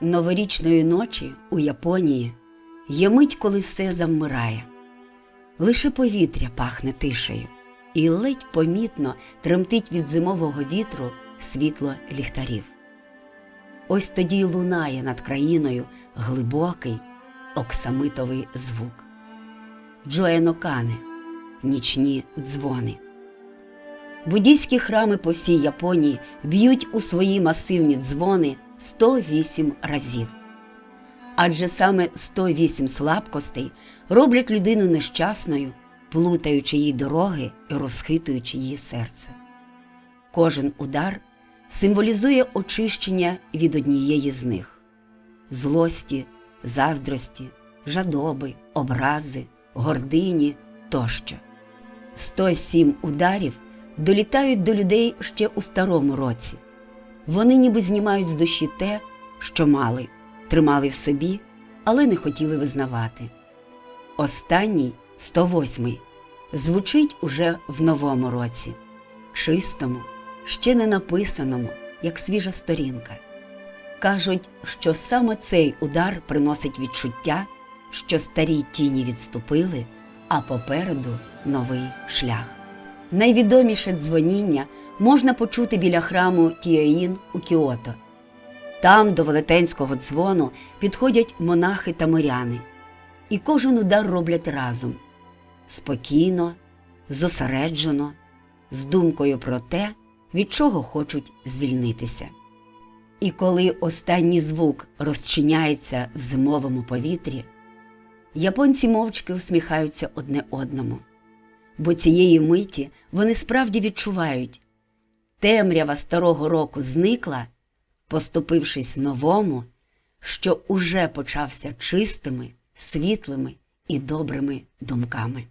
Новорічної ночі у Японії є мить, коли все завмирає. Лише повітря пахне тишею, і ледь помітно тремтить від зимового вітру світло ліхтарів. Ось тоді лунає над країною глибокий оксамитовий звук. Джоенокане нічні дзвони. Буддійські храми по всій Японії б'ють у свої масивні дзвони 108 разів. Адже саме 108 слабкостей роблять людину нещасною, плутаючи їй дороги і розхитуючи її серце. Кожен удар символізує очищення від однієї з них злості, заздрості, жадоби, образи, гордині тощо. 107 ударів долітають до людей ще у старому році. Вони ніби знімають з душі те, що мали, тримали в собі, але не хотіли визнавати. Останній, 108-й, звучить уже в новому році, чистому, ще не написаному, як свіжа сторінка. Кажуть, що саме цей удар приносить відчуття, що старі тіні відступили, а попереду новий шлях. Найвідоміше дзвоніння можна почути біля храму Тіоїн у Кіото. Там до велетенського дзвону підходять монахи та миряни, і кожен удар роблять разом спокійно, зосереджено, з думкою про те, від чого хочуть звільнитися. І коли останній звук розчиняється в зимовому повітрі, японці мовчки усміхаються одне одному, бо цієї миті вони справді відчувають, темрява старого року зникла, поступившись новому, що уже почався чистими, світлими і добрими думками.